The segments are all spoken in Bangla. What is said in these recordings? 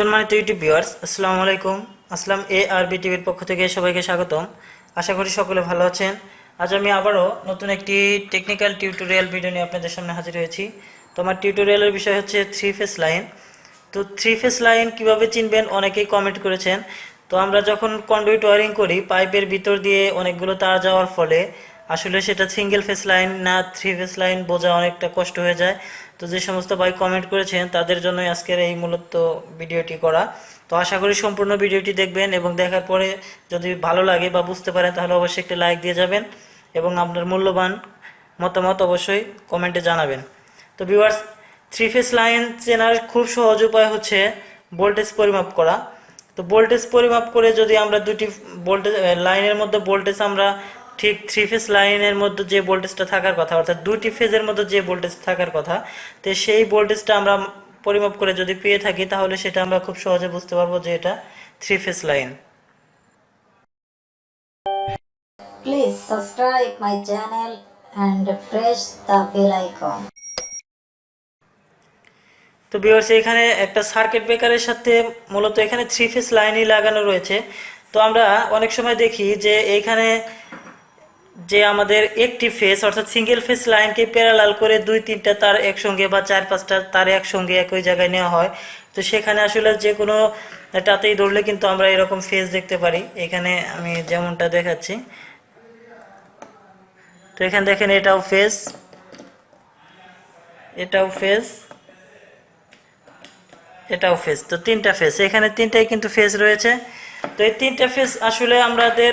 সম্মানিত ইউটিউব ভিউয়ার্স আসসালামু আলাইকুম। আসসালাম এ আর বি টিভির পক্ষ থেকে সবাইকে স্বাগতম। আশা করি সকলে ভালো আছেন। আজ আমি আবারও নতুন একটি টেকনিক্যাল টিউটোরিয়াল ভিডিও নিয়ে আপনাদের সামনে হাজির হয়েছি। তো আমার টিউটোরিয়ালের বিষয় হচ্ছে থ্রি ফেস লাইন তো থ্রি ফেস লাইন কীভাবে চিনবেন? অনেকেই কমেন্ট করেছেন। তো আমরা যখন কন্ডুইট ওয়ারিং করি পাইপের ভিতর দিয়ে অনেকগুলো তার যাওয়ার ফলে আসলে সেটা সিঙ্গেল ফেস লাইন না থ্রি ফেস লাইন বোঝা অনেকটা কষ্ট হয়ে যায়। তো যে সমস্ত ভাই কমেন্ট করেছেন, তাদের জন্যই আজকের এই মূলত ভিডিওটি করা। তো আশা করি সম্পূর্ণ ভিডিওটি দেখবেন এবং দেখার পরে যদি ভালো লাগে বা বুঝতে পারেন, তাহলে অবশ্যই একটি লাইক দিয়ে যাবেন এবং আপনার মূল্যবান মতামত অবশ্যই কমেন্টে জানাবেন। তো ভিউয়ার্স থ্রি ফেস লাইন চেনার খুব সহজ উপায় হচ্ছে ভোল্টেজ পরিমাপ করা। তো ভোল্টেজ পরিমাপ করে যদি আমরা দুটি ভোল্টেজ লাইনের মধ্যে ভোল্টেজ আমরা ঠিক থ্রি ফেজ লাইনের মধ্যে যে ভোল্টেজটা থাকার কথা অর্থাৎ দুটি ফেজের মধ্যে যে ভোল্টেজ থাকার কথা তো সেই ভোল্টেজটা আমরা পরিমাপ করে যদি পেয়ে থাকি তাহলে সেটা আমরা খুব সহজে বুঝতে পারব যে এটা three phase line Please subscribe my channel and press the bell icon. তো বিওর্স এখানে একটা সার্কিট ব্রেকারের সাথে মূলত এখানে থ্রি ফেজ লাইনই লাগানো রয়েছে তো আমরা অনেক সময় দেখি যে এইখানে যে আমাদের একটি ফেস অর্থাৎ সিঙ্গেল ফেস লাইনকে প্যারালাল করে দুই তিনটা তার একসঙ্গে বা চার পাঁচটা তার একসঙ্গে একই জায়গায় নেওয়া হয়। তো সেখানে আসলে যে কোনো টাতেই ধরলে কিন্তু আমরা এরকম ফেস দেখতে পারি। এখানে আমি যেমনটা দেখাচ্ছি। তো এখানে দেখেন এটাও ফেস এটাও ফেস এটাও ফেস তো তিনটা ফেস এখানে তিনটাই কিন্তু ফেস রয়েছে। তো এই তিনটা ফেস আসলে আমাদের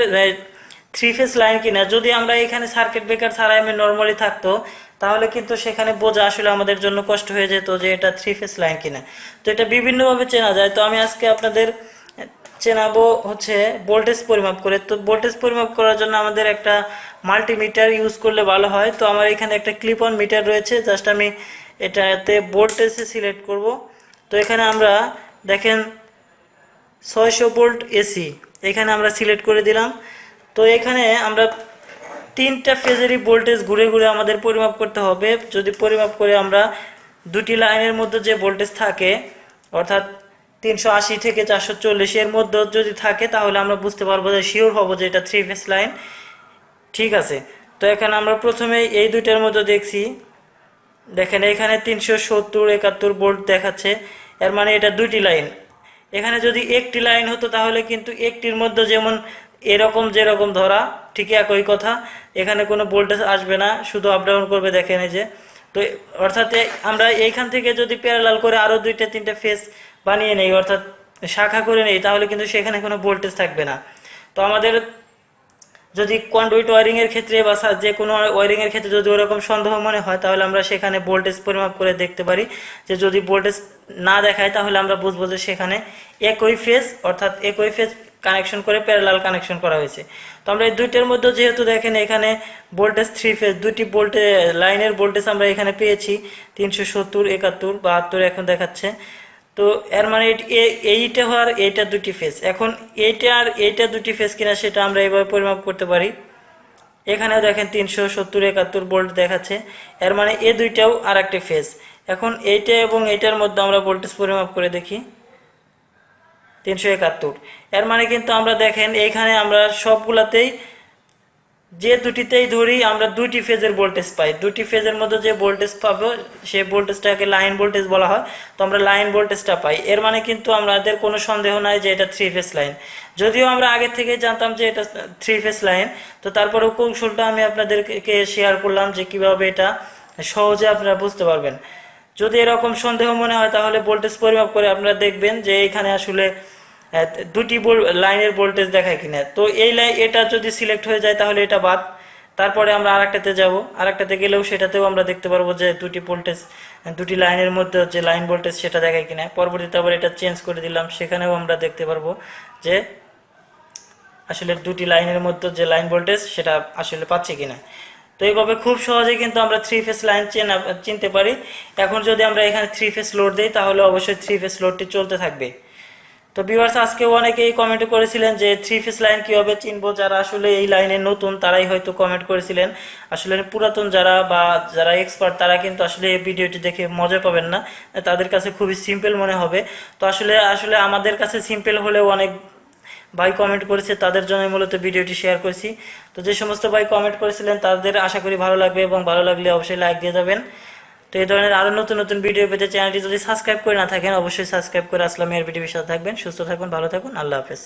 থ্রি ফেস লাইন কিনা, যদি আমরা এখানে সার্কিট ব্রেকার ছাড়া আমি নর্মালি থাকতো, তাহলে কিন্তু সেখানে বোঝা আসলে আমাদের জন্য কষ্ট হয়ে যেত যে এটা থ্রি ফেস লাইন কিনা। তো এটা বিভিন্নভাবে চেনা যায়। তো আমি আজকে আপনাদের চেনাবো হচ্ছে ভোল্টেজ পরিমাপ করে। তো ভোল্টেজ পরিমাপ করার জন্য আমাদের একটা মাল্টিমিটার ইউজ করলে ভালো হয়। তো আমার এখানে একটা ক্লিপ অন মিটার রয়েছে। জাস্ট আমি এটাতে ভোল্টেজে সিলেক্ট করব। তো এখানে আমরা দেখেন, ছয়শো ভোল্ট এসি এখানে আমরা সিলেক্ট করে দিলাম। তো এখানে আমরা তিনটা ফেজেরই ভোল্টেজ ঘুরে ঘুরে আমাদের পরিমাপ করতে হবে। যদি পরিমাপ করে আমরা দুটি লাইনের মধ্যে যে ভোল্টেজ থাকে, অর্থাৎ তিনশো আশি থেকে চারশো চল্লিশ এর মধ্যে যদি থাকে, তাহলে আমরা বুঝতে পারব যে শিওর হব যে এটা থ্রি ফেস লাইন ঠিক আছে? তো এখানে আমরা প্রথমে এই দুইটার মধ্যে দেখছি। দেখেন, এখানে তিনশো সত্তর একাত্তর ভোল্ট দেখাচ্ছে। এর মানে এটা দুইটি লাইন এখানে যদি একটি লাইন হতো, তাহলে কিন্তু একটির মধ্যে যেমন এরকম যেরকম ধরা, ঠিক একই কথা। এখানে কোনো ভোল্টেজ আসবে না, শুধু আপ ডাউন করবে, দেখেন এই যে। তো অর্থাৎ আমরা এইখান থেকে যদি প্যারালাল করে আরও দুইটা, তিনটা ফেস বানিয়ে নেই, অর্থাৎ শাখা করে নেই, তাহলে কিন্তু সেখানে কোনো ভোল্টেজ থাকবে না। তো আমাদের যদি কন্ডুইট ওয়ারিংয়ের ক্ষেত্রে বা যে কোনো ওয়ারিংয়ের ক্ষেত্রে যদি ওরকম সন্দেহ মনে হয়, তাহলে আমরা সেখানে ভোল্টেজ পরিমাপ করে দেখতে পারি। যে যদি ভোল্টেজ না দেখায়, তাহলে আমরা বুঝব যে সেখানে একই ফেজ অর্থাৎ একই ফেজ কানেকশন করে প্যারালাল কানেকশন করা হয়েছে। তো আমরা এই দুইটার মধ্যে যেহেতু দেখেন এখানে ভোল্টেজ থ্রি ফেজ দুটি ভোল্টে লাইনের ভোল্টেজ আমরা এখানে পেয়েছি, তিনশো সত্তর, একাত্তর, বাহাত্তর এখন দেখাচ্ছে। তো এর মানে এইটা হওয়ার এইটা দুটি ফেস এখন এইটা আর এইটা দুটি ফেস কিনা সেটা আমরা এভাবে পরিমাপ করতে পারি। এখানেও দেখেন তিনশো সত্তর, একাত্তর ভোল্ট দেখাচ্ছে। এর মানে এ দুইটাও আর একটি ফেস এখন এইটা এবং এইটার মধ্যে আমরা ভোল্টেজ পরিমাপ করে দেখি। তিনশো একাত্তর। এর মানে কিন্তু আমরা দেখেন এইখানে আমরা সবগুলাতেই যে দুটিতেই ধরি, আমরা দুটি ফেজের ভোল্টেজ পাই। দুটি ফেজের মধ্যে যে ভোল্টেজ পাবো, সেই ভোল্টেজটাকে লাইন ভোল্টেজ বলা হয়, তো আমরা লাইন ভোল্টেজটা পাই। এর মানে কিন্তু আমাদের কোনো সন্দেহ নাই যে এটা থ্রি ফেজ লাইন যদিও আমরা আগে থেকে জানতাম যে এটা থ্রি ফেজ লাইন তো তারপরেও কৌশলটা আমি আপনাদেরকে শেয়ার করলাম যে কীভাবে এটা সহজে আপনারা বুঝতে পারবেন। যদি এরকম সন্দেহ মনে হয়, তাহলে ভোল্টেজ পরিমাপ করে আপনারা দেখবেন যে এখানে আসলে দুটি লাইনের ভোল্টেজ দেখায় কিনা। তো এই লাইন এটা যদি সিলেক্ট হয়ে যায়, তাহলে এটা বাদ। তারপরে আমরা আরেকটাতে যাব। আরেকটাতে গেলেও সেটাতেও আমরা দেখতে পারব যে দুটি ভোল্টেজ দুটি লাইনের মধ্যে যে লাইন ভোল্টেজ সেটা দেখায় কিনা। পরবর্তীতে আবার এটা চেঞ্জ করে দিলাম। সেখানেও আমরা দেখতে পারব যে আসলে দুটি লাইনের মধ্যে যে লাইন ভোল্টেজ সেটা আসলে পাচ্ছে কিনা। তো এইভাবে খুব সহজে কিন্তু আমরা থ্রি ফেস লাইন চেনা চিনতে পারি। এখন যদি আমরা এখানে থ্রি ফেস লোড দিই, তাহলে অবশ্যই থ্রি ফেস লোডটি চলতে থাকবে। তো ভিউয়ার্স আজকেও অনেকেই কমেন্ট করেছিলেন যে থ্রি ফেস লাইন কীভাবে চিনবো? যারা আসলে এই লাইনে নতুন, তারাই হয়তো কমেন্ট করেছিলেন। আসলে পুরাতন যারা বা যারা এক্সপার্ট তারা কিন্তু আসলে এই ভিডিওটি দেখে মজা পাবেন না। তাদের কাছে খুবই সিম্পল মনে হবে। তো আসলে আসলে আমাদের কাছে সিম্পল হলেও অনেক ভাই কমেন্ট করেছে, তাদের জন্য মূলত ভিডিওটি শেয়ার করেছি। তো যে সমস্ত ভাই কমেন্ট করেছিলেন, তাদের আশা করি ভালো লাগবে এবং ভালো লাগলে অবশ্যই লাইক দিয়ে যাবেন। তো এই ধরনের আরও নতুন নতুন ভিডিও পেতে চ্যানেলটি যদি সাবস্ক্রাইব করে না থাকেন, অবশ্যই সাবস্ক্রাইব করে আসলাম এর ভিডিওর সাথে থাকবেন। সুস্থ থাকুন, ভালো থাকুন, আল্লাহ হাফেজ।